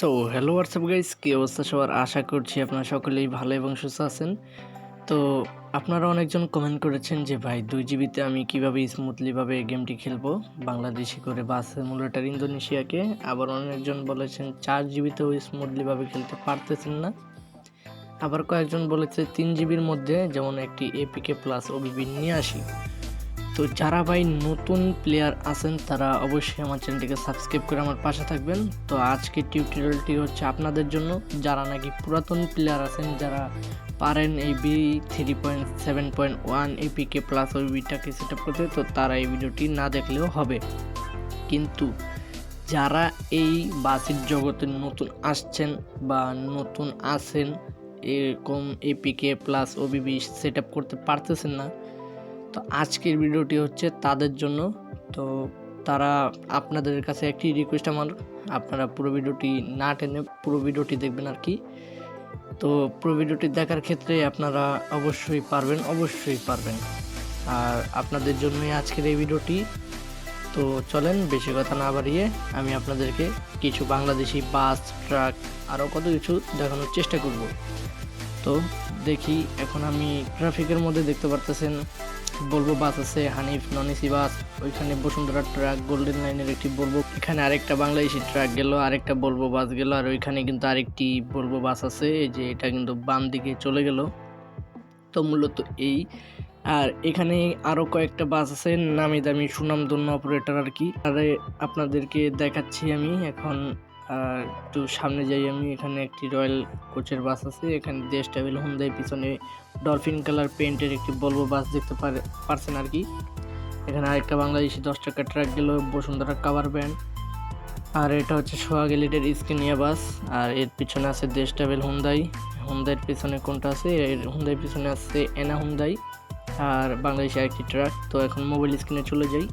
So hello WhatsApp guys কী অবস্থা সবার? আশা করছি আপনারা সকলেই ভালো এবং সুস্থ আছেন। তো, আপনারা অনেকজন কমেন্ট করেছেন যে, ভাই, দুই জিবিতে আমি কীভাবে স্মুথলিভাবে গেমটি খেলব? বাংলাদেশি করে বাস সিমুলেটার ইন্দোনেশিয়াকে। আবার অনেকজন বলেছেন, চার জিবিতেও স্মুথলিভাবে খেলতে পারতেছেন না। আবার কয়েকজন বলেছে, তিন জিবির মধ্যে যেমন একটি এপিকে প্লাস ওবিবি নিয়ে আসি। তো যারা ভাই নতুন প্লেয়ার আছেন, তারা অবশ্যই আমার চ্যানেলটিকে সাবস্ক্রাইব করে আমার পাশে থাকবেন। তো আজকের টিউটোরিয়ালটি হচ্ছে আপনাদের জন্য। যারা নাকি পুরাতন প্লেয়ার আছেন, যারা পারেন এই B three point seven point one APK plus ওই বিটাকে সেট আপ করতে, তো তারা এই ভিডিওটি না দেখলেও হবে। কিন্তু যারা এই বাসের জগতে নতুন আসছেন বা নতুন আছেন, এরকম APK plus OBB set up করতে পারতেছেন না তো আজকের ভিডিওটি হচ্ছে তাদের জন্য। তো তারা আপনাদের কাছে একটি রিকোয়েস্ট আমার। আপনারা পুরো ভিডিওটি না টেনে পুরো ভিডিওটি দেখবেন আর কি। তো পুরো ভিডিওটি দেখার ক্ষেত্রে আপনারা অবশ্যই পারবেন অবশ্যই পারবেন। আর আপনাদের জন্যই আজকের এই ভিডিওটি। তো চলেন, বেশি কথা না বাড়িয়ে আমি আপনাদেরকে কিছু বাংলাদেশি বাস, ট্রাক, আরও কত কিছু দেখানোর চেষ্টা করব। তো দেখি, এখন আমি ট্রাফিকের মধ্যে দেখতে পারতেছেন। বলব বাস আছে, হানিফ নন এসি বাস ওইখানে বসুন্ধরা ট্রাক, গোল্ডেন লাইনের একটি বলব। এখানে আরেকটা বাংলাদেশি ট্রাক গেল, আরেকটা বলব বাস গেল, আর ওইখানে কিন্তু আরেকটি বলব বাস আছে যে এটা কিন্তু বাম দিকে চলে গেল। তো মূলত এই। আর এখানে আরও কয়েকটা বাস আছে, নামি দামি সুনামধন্য অপারেটর আর কি। আরে আপনাদেরকে দেখাচ্ছি আমি এখন। একটু সামনে যাই আমি, এখানে একটি রয়্যাল কোচের বাস আছে, এখানে দেশ ট্রাভেল হুন্দাই পিছনে ডলফিন কালার পেন্টের একটি বলব বাস দেখতে পারে পারছেন আর কি। এখানে আরেকটা বাংলাদেশি দশ টাকা ট্রাক গেল, বসুন্ধরা কাভার ব্যান্ড আর এটা হচ্ছে সোহাগ এলিটের স্কিনিয়া বাস, আর এর পিছনে আছে দেশ ট্রাভেল হুন্দাই হুন্দাইয়ের পিছনে কোনটা আছে? এর হুন্দাইয়ের পিছনে আছে এনা হুন্দাই আর বাংলাদেশি আরেকটি ট্রাক। তো এখন মোবাইল স্ক্রিনে চলে যাই।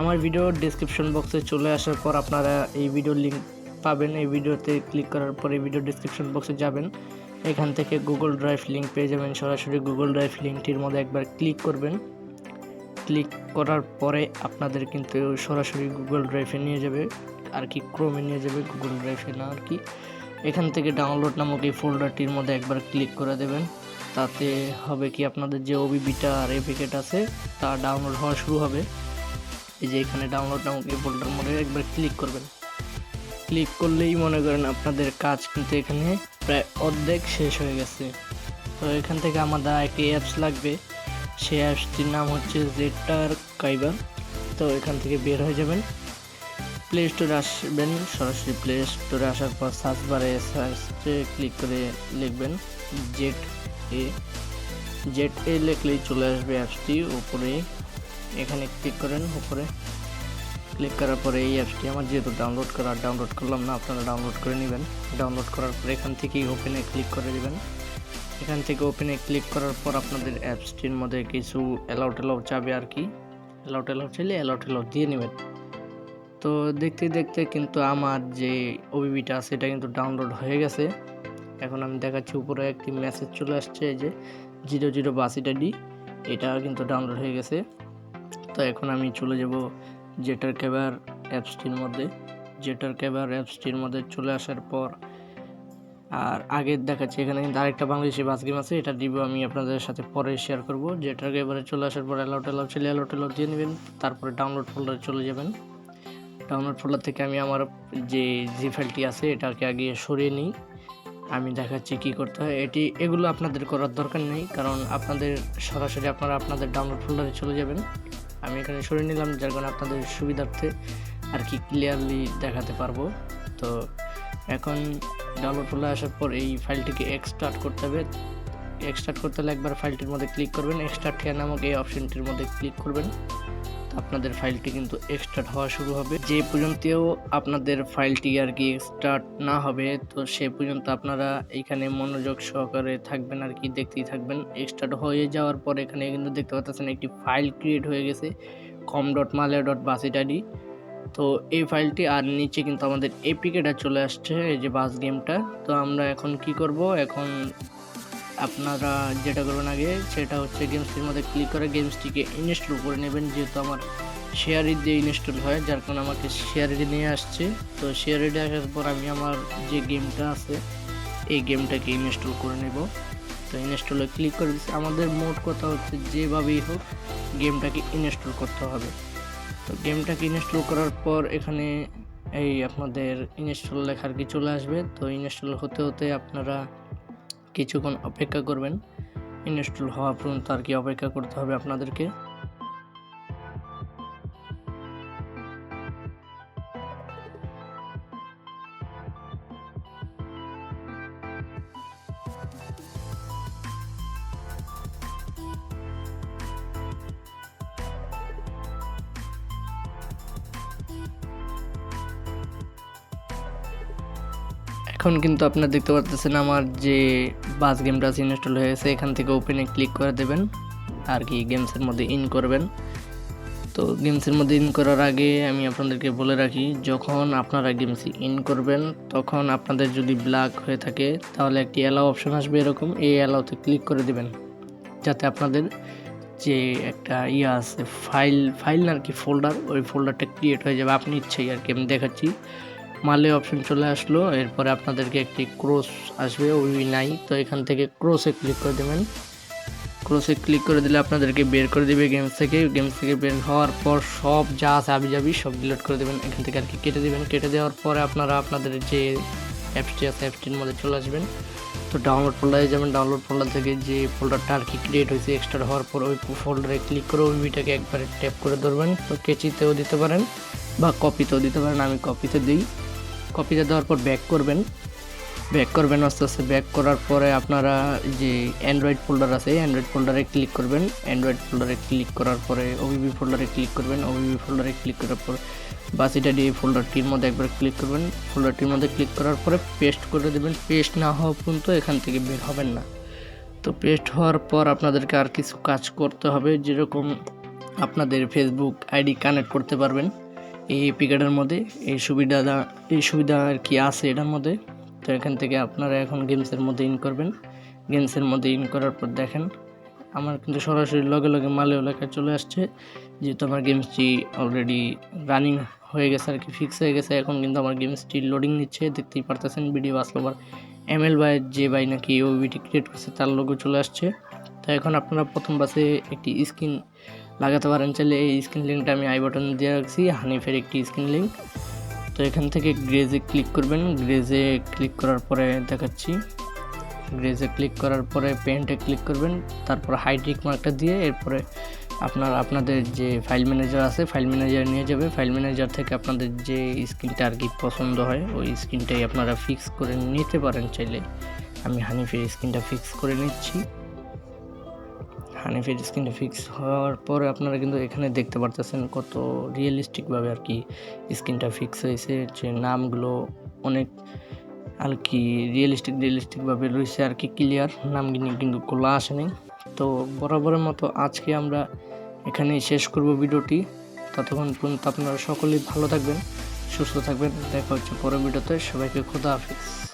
আমার ভিডিও ডিসক্রিপশন বক্সে চলে আসার পর আপনারা এই ভিডিওর লিঙ্ক পাবেন এই ভিডিওতে ক্লিক করার পরে ভিডিও ডিসক্রিপশন বক্সে যাবেন। এখান থেকে গুগল ড্রাইভ লিঙ্ক পেয়ে যাবেন। সরাসরি গুগল ড্রাইভ লিঙ্কটির মধ্যে একবার ক্লিক করবেন। ক্লিক করার পরে আপনাদের কিন্তু সরাসরি গুগল ড্রাইভে নিয়ে যাবে। আর কি ক্রোমে নিয়ে যাবে গুগল ড্রাইভে না আর কি। এখান থেকে ডাউনলোড নামক এই ফোল্ডারটির মধ্যে একবার ক্লিক করে দেবেন। তাতে হবে কি আপনাদের যে ওবিবিটা আর এপিকেট আছে, তা ডাউনলোড হওয়া শুরু হবে। এই যে এখানে ডাউনলোড নামক এই ফোল্ডার মধ্যে একবার ক্লিক করবেন। ক্লিক করলেই মনে করেন আপনাদের কাজ কিন্তু এখানে প্রায় অর্ধেক শেষ হয়ে গেছে। তো এখান থেকে আমাদের একটি অ্যাপস লাগবে। সেই অ্যাপসটির নাম হচ্ছে জেটার কাইবার তো এখান থেকে বের হয়ে যাবেন। প্লে স্টোরে আসবেন। সরাসরি প্লে স্টোরে আসার পর সার্চ বারে সার্চে ক্লিক করে লিখবেন জেট এ জেট এ লিখলেই চলে আসবে অ্যাপসটি উপরে এখানে ক্লিক করেন, উপরে। ক্লিক করার পরে এই অ্যাপসটি আমার যেহেতু ডাউনলোড করা ডাউনলোড করলাম না, আপনারা ডাউনলোড করে নেবেন। ডাউনলোড করার পর এখান থেকেই ওপেনে ক্লিক করে দেবেন। এখান থেকে ওপেনে ক্লিক করার পর আপনাদের অ্যাপসটির মধ্যে কিছু অ্যালাউট অ্যালাউ চাবে আর কি। অ্যালাউ টেলাউ চাইলে অ্যালাউ দিয়ে নেবেন। তো দেখতে দেখতে কিন্তু আমার যে ওবিবিটা আছে, এটা কিন্তু ডাউনলোড হয়ে গেছে। এখন আমি দেখাচ্ছি, উপরে একটি মেসেজ চলে আসছে যে জিরো জিরো বাসিটা ডি এটা কিন্তু ডাউনলোড হয়ে গেছে। তো এখন আমি চলে যাব জেটার ক্যাবার অ্যাপসটির মধ্যে। জেটার ক্যাবার অ্যাপসটির মধ্যে চলে আসার পর, আর আগে দেখাচ্ছি, এখানে কিন্তু আরেকটা বাংলাদেশি বাস গেম আছে, এটা রিভিউ আমি আপনাদের সাথে পরে শেয়ার করব। জেটার ক্যাবারে চলে আসার পর অ্যালাউট অ্যালাউ ছেলে অ্যালাউট অ্যালাউ দিয়ে নেবেন, তারপরে ডাউনলোড ফোল্ডারে চলে যাবেন। ডাউনলোড ফোল্ডার থেকে আমি আমার যে জি ফাইলটি আছে, এটাকে আগে সরিয়ে নিই। আমি দেখাচ্ছি কি করতে হয়, এটি, এগুলো আপনাদের করার দরকার নেই, কারণ আপনাদের সরাসরি আপনারা আপনাদের ডাউনলোড ফোল্ডারে চলে যাবেন। আমি এখানে সরিয়ে নিলাম, যার কারণে আপনাদের সুবিধার্থে আর কি ক্লিয়ারলি দেখাতে পারব। তো এখন ডাউনলোড করলে আসার পর এই ফাইলটিকে এক্সট্রাক্ট করতে হবে। এক্সট্রাক্ট করতে হলে একবার ফাইলটির মধ্যে ক্লিক করবেন। এক্সট্রাক্ট হেয়ার নামক এই অপশনটির মধ্যে ক্লিক করবেন। আপনাদের ফাইলটি কিন্তু এক্সট্রাক্ট হওয়া শুরু হবে। যে পর্যন্তও আপনাদের ফাইলটি আর কি এক্সট্রাক্ট না হবে, তো সে পর্যন্ত আপনারা এখানে মনোযোগ সহকারে থাকবেন আর কি, দেখতেই থাকবেন। এক্সট্রাক্ট হয়ে যাওয়ার পর এখানে কিন্তু দেখতে পাচ্ছেন একটি ফাইল ক্রিয়েট হয়ে গেছে কম ডট মালিয়া ডট বাসিটাডি তো এই ফাইলটি আর নিচে কিন্তু আমাদের এপিকেটা চলে আসছে, এই যে বাস গেমটা তো আমরা এখন কি করব? এখন আপনারা যেটা করবেন আগে, সেটা হচ্ছে গেমসটির মধ্যে ক্লিক করে গেমসটিকে ইনস্টল করে নেবেন, যেহেতু আমার শেয়ার দিয়ে ইনস্টল হয়, যার কারণে আমাকে শেয়ার নিয়ে আসছে। তো শেয়ার আসার পর আমি আমার যে গেমটা আছে, এই গেমটাকে ইনস্টল করে নেব। তো ইনস্টলে ক্লিক করে দিচ্ছি আমাদের মোট কথা হচ্ছে যেভাবেই হোক গেমটাকে ইনস্টল করতে হবে। তো গেমটাকে ইনস্টল করার পর এখানে এই আপনাদের ইনস্টল লেখার কি চলে আসবে? তো ইনস্টল হতে হতে আপনারা কিছুক্ষণ অপেক্ষা করবেন। ইনস্টল হওয়া পর্যন্ত আর কি অপেক্ষা করতে হবে আপনাদেরকে। এখন কিন্তু আপনারা দেখতে পাচ্ছেন আমার যে বাস গেমটা ইনস্টল হয়েছে এখান থেকে ওপেনে ক্লিক করে দেবেন, আর কি গেমসের মধ্যে ইন করবেন। তো গেমসের মধ্যে ইন করার আগে আমি আপনাদেরকে বলে রাখি, যখন আপনারা গেমস ইন করবেন, তখন আপনাদের যদি ব্ল্যাক হয়ে থাকে, তাহলে একটি অ্যালাও অপশন আসবে এরকম, এই অ্যালাউতে ক্লিক করে দিবেন। যাতে আপনাদের যে একটা ইয়ে আছে ফাইল ফাইল আর কি ফোল্ডার ওই ফোল্ডারটা ক্রিয়েট হয়ে যাবে। আপনি ইচ্ছেই আর কি, আমি দেখাচ্ছি। মালে অপশন চলে আসলো। এরপরে আপনাদেরকে একটি ক্রস আসবে ওই নাই। তো এখান থেকে ক্রসে ক্লিক করে দেবেন। ক্রসে ক্লিক করে দিলে আপনাদেরকে বের করে দেবে গেমস থেকে। গেমস থেকে বের হওয়ার পর সব যা আছে আবি যাবি সব ডিলিট করে দেবেন। এখান থেকে আর কি কেটে দেবেন? কেটে দেওয়ার পরে আপনারা আপনাদের যে অ্যাপসটি আছে অ্যাপসটির মধ্যে চলে আসবেন। তো ডাউনলোড ফোল্ডারে যাবেন। ডাউনলোড ফোল্ডার থেকে যে ফোল্ডারটা আর কি ক্রিয়েট হয়েছে এক্সট্রা হওয়ার পর ওই ফোল্ডারে ক্লিক করে ওই বিটাকে একবারে ট্যাপ করে ধরবেন। তো কেচিতেও দিতে পারেন বা কপিতেও দিতে পারেন। আমি কপিতে দিই। কপিতে দেওয়ার পর ব্যাক করবেন। ব্যাক করবেন আস্তে আস্তে। ব্যাক করার পরে আপনারা যে অ্যান্ড্রয়েড ফোল্ডার আছে অ্যান্ড্রয়েড ফোল্ডারে ক্লিক করবেন। অ্যান্ড্রয়েড ফোল্ডারে ক্লিক করার পরে ওবিবি ফোল্ডারে ক্লিক করবেন। ওবিবি ফোল্ডারে ক্লিক করার পর বাসিটা দিয়ে ফোল্ডারটির মধ্যে একবার ক্লিক করবেন। ফোল্ডারটির মধ্যে ক্লিক করার পরে পেস্ট করে দেবেন। পেস্ট না হওয়া পর্যন্ত এখান থেকে বের হবেন না। তো পেস্ট হওয়ার পর আপনাদেরকে আর কিছু কাজ করতে হবে। যেরকম আপনাদের ফেসবুক আইডি কানেক্ট করতে পারবেন। এই এপি কার্ডের মধ্যে এই সুবিধা এই সুবিধা আর কি আছে এটার মধ্যে, তো এখান থেকে আপনারা এখন গেমসের মধ্যে ইন করবেন। গেমসের মধ্যে ইন করার পর দেখেন, আমার কিন্তু সরাসরি লগে লগে মালে লেখা চলে আসছে, যেহেতু আমার গেমসটি অলরেডি রানিং হয়ে গেছে আর কি ফিক্স হয়ে গেছে, এখন কিন্তু আমার গেমসটি লোডিং নিচ্ছে, দেখতেই পারতেছেন ভিডিও আসলো আবার এম এল বাই যে বাই নাকি ওবিটি ক্রিয়েট করছে, তার লোগো চলে আসছে। তো এখন আপনারা প্রথম বাসে একটি স্ক্রিন লাগাতে পারেন, চাইলে এই স্ক্রিন লিঙ্কটা আমি আই বাটন দিয়ে রাখছি, হানিফের একটি স্ক্রিন লিঙ্ক তো এখান থেকে গ্রেজে ক্লিক করবেন। গ্রেজে ক্লিক করার পরে দেখাচ্ছি। গ্রেজে ক্লিক করার পরে পেন্টে ক্লিক করবেন। তারপর হাইড্রিক মার্কটা দিয়ে এরপরে আপনার, আপনাদের যে ফাইল ম্যানেজার আছে ফাইল ম্যানেজার নিয়ে যাবে। ফাইল ম্যানেজার থেকে আপনাদের যে স্ক্রিনটা আর কি পছন্দ হয়, ওই স্ক্রিনটাই আপনারা ফিক্স করে নিতে পারেন চাইলে। আমি হানিফের স্ক্রিনটা ফিক্স করে নিচ্ছি। হানিফের স্ক্রিনটা ফিক্স হওয়ার পরে আপনারা কিন্তু এখানে দেখতে পারতেছেন কত রিয়েলিস্টিকভাবে আর কি স্ক্রিনটা ফিক্স হয়েছে, যে নামগুলো অনেক আর কি রিয়েলিস্টিক, রিয়েলিস্টিকভাবে রয়েছে আর কি ক্লিয়ার নামগুলি কিন্তু খোলা আসেনি তো বরাবরের মতো আজকে আমরা এখানেই শেষ করব ভিডিওটি। ততক্ষণ পর্যন্ত আপনারা সকলেই ভালো থাকবেন, সুস্থ থাকবেন। দেখা হচ্ছে পরের ভিডিওতে। সবাইকে খোদা হাফিজ।